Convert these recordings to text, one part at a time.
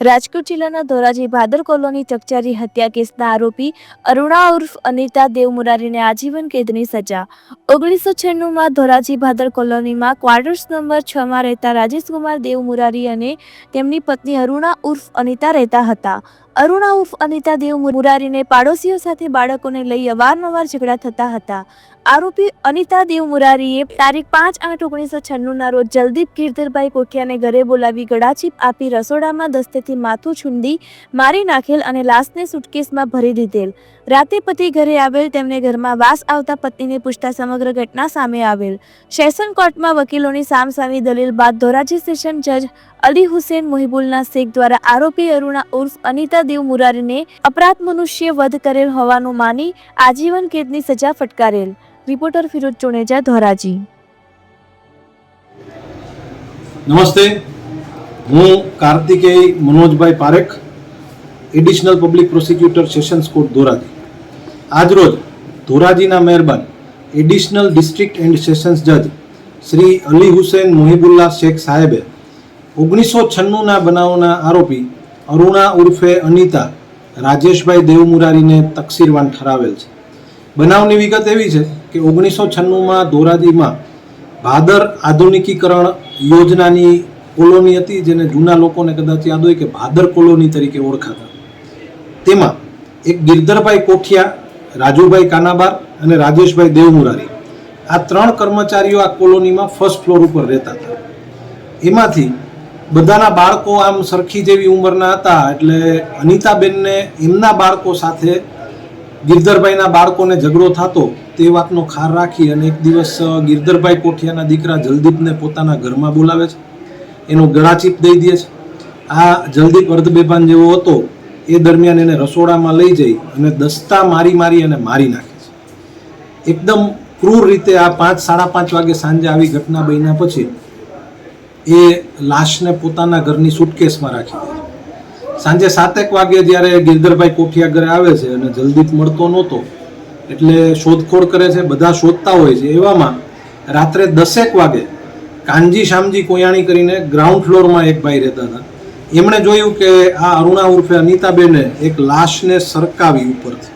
રાજકોટ જિલ્લાના ધોરાજી ભાદર કોલોની ચકચારી હત્યા કેસના આરોપી અરુણા ઉર્ફ અનિતા દેવમુરારીને આજીવન કેદની સજા. ઓગણીસો છન્નુંમાં ધોરાજી ભાદર કોલોનીમાં ક્વાર્ટર્સ નંબર છ માં રહેતા રાજેશકુમાર દેવમુરારી અને તેમની પત્ની અરુણા ઉર્ફ અનિતા રહેતા હતા. અરુણા ઉર્ફ અનિતા દેવ મુરારીને પાડોશીઓ સાથે બાળકોને લઈ અવારનવાર ઝઘડા થતા હતા. આરોપી અનિતા દેવ મુરારીએ તારીખ પાંચ આઠ ઓગણીસો છન્નુંના રોજ જલદીપ ગિરધરભાઈ કોઠિયાને ઘરે બોલાવી ગળાચીપ આપી રસોડામાં દસ્તેથી માથું છુંદી મારી નાખેલ અને લાશને સુટકેસમાં ભરી દીધેલ. રાતે પતિ ઘરે આવેલ તેમને ઘરમાં વાસ આવતા પત્નીને પૂછતા સમગ્ર ઘટના સામે આવેલ. સેશન કોર્ટમાં વકીલોની સામસામી દલીલ બાદ ધોરાજી સેશન જજ અલી હુસેન મોહિબુલના શેખ દ્વારા આરોપી અરુણા ઉર્ફ અનિતા દેવ મુરારીને અપરાધ મનુષ્ય વધ કરેલ હોવાનું માની આજીવન કેદની સજા ફટકારેલ. રિપોર્ટર ફિરોજ ચુણેજા, ધોરાજી. નમસ્તે. હું કાર્તિકેય મનોજભાઈ Parekh additional public prosecutor sessions court Dhoraji. આજરોજ ધોરાજીના મહેરબાન એડિશનલ ડિસ્ટ્રિક્ટ એન્ડ સેશન્સ જજ શ્રી અલી હુસેન મોહિબુલ્લા શેખ સાહેબે ઓગણીસો છન્નુંના બનાવના આરોપી અરુણા ઉર્ફે અનિતા, રાજેશભાઈ દેવમુરારીને તકસીરવાન ઠરાવેલ છે. બનાવની વિગત એવી છે કે ઓગણીસો છન્નુંમાં ધોરાજીમાં ભાદર આધુનિકીકરણ યોજનાની કોલોની હતી, જેને જૂના લોકોને કદાચ યાદ હોય કે ભાદર કોલોની તરીકે ઓળખાતા. તેમાં એક ગિરધરભાઈ કોઠિયા, રાજુભાઈ કાનાબાર અને રાજેશભાઈ દેવમુરારી. આ ત્રણ કર્મચારીઓ આ કોલોનીમાં ફર્સ્ટ ફ્લોર ઉપર રહેતા હતા. એમાંથી બધાના બાળકો આમ સરખી જેવી ઉંમરના હતા એટલે અનિતાબેનને એમના બાળકો સાથે ગિરધરભાઈના બાળકોને ઝઘડો થતો તે વાતનો ખાર રાખી અને એક દિવસ ગિરધરભાઈ કોઠિયાના દીકરા જલદીપને પોતાના ઘરમાં બોલાવે છે. એનો ગળાચીપ દઈ દે છે. આ જલદીપ અર્ધબેભાન જેવો હતો, એ દરમિયાન એને રસોડામાં લઈ જઈ અને દસ્તા મારી મારી અને મારી નાખે છે. એકદમ ક્રૂર રીતે આ પાંચ, સાડા પાંચ વાગે સાંજે આવી ઘટના બન્યા પછી એ લાશને પોતાના ઘરની સુટકેસમાં રાખી દે. સાંજે સાતેક વાગે જ્યારે ગિરધરભાઈ કોઠિયા ઘરે આવે છે અને જલ્દી મળતો નહોતો, એટલે શોધખોળ કરે છે, બધા શોધતા હોય છે. એવામાં રાત્રે દસેક વાગે કાનજી શામજી કોયાણી કરીને ગ્રાઉન્ડ ફ્લોરમાં એક ભાઈ રહેતા હતા. એમણે જોયું કે આ અરુણા ઉર્ફે અનિતાબેને એક લાશને સરકાવી ઉપરથી.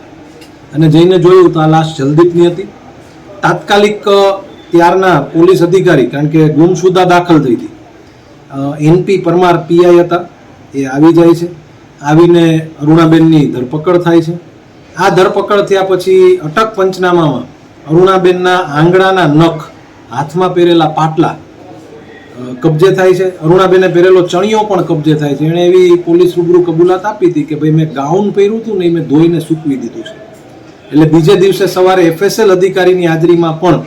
અને જઈને જોયું તો આ લાશ જલદીપની હતી. તાત્કાલિક ત્યારના પોલીસ અધિકારી, કારણ કે ગુમસુદા દાખલ થઈ હતી. એનપી પરમાર પીઆઈ હતા. એ આવી જાય છે. આવીને અરુણાબેનની ધરપકડ થાય છે. આ ધરપકડ થયા પછી અટક પંચનામામાં અરુણાબેનના આંગળાના નખ હાથમાં પહેરેલા પાટલા કબજે થાય છે. અરુણાબેને પહેરેલો ચણિયો પણ કબજે થાય છે. એણે એવી પોલીસ રૂબરૂ કબૂલાત આપી હતી કે ભાઈ મેં ગાઉન પહેર્યું હતું ને મેં ધોઈને સૂકવી દીધું છે. એટલે બીજે દિવસે સવારે એફએસએલ અધિકારીની હાજરીમાં પણ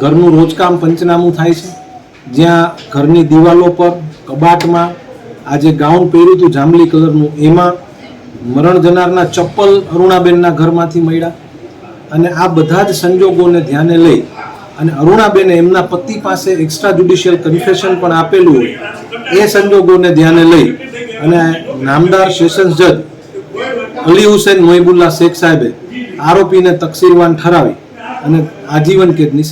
ઘરનું રોજકામ પંચનામું થાય છે. જ્યાં ઘરની દિવાલો પર, કબાટમાં, આ જે ગાઉન પહેર્યું હતું જાંબલી કલરનું, એમાં મરણ જનારના ચપ્પલ અરુણાબેનના ઘરમાંથી મળ્યા. અને આ બધા જ સંજોગોને ધ્યાને લઈ અને અરુણાબેને એમના પતિ પાસે એક્સ્ટ્રા જ્યુડિશિયલ કન્ફેશન પણ આપેલું હોય, એ સંજોગોને ધ્યાને લઈ અને નામદાર સેશન્સ જજ અલી હુસેન મોહિબુલ્લા શેખ સાહેબે આરોપીને તકસીરવાન ઠરાવી અને આજીવન કેદની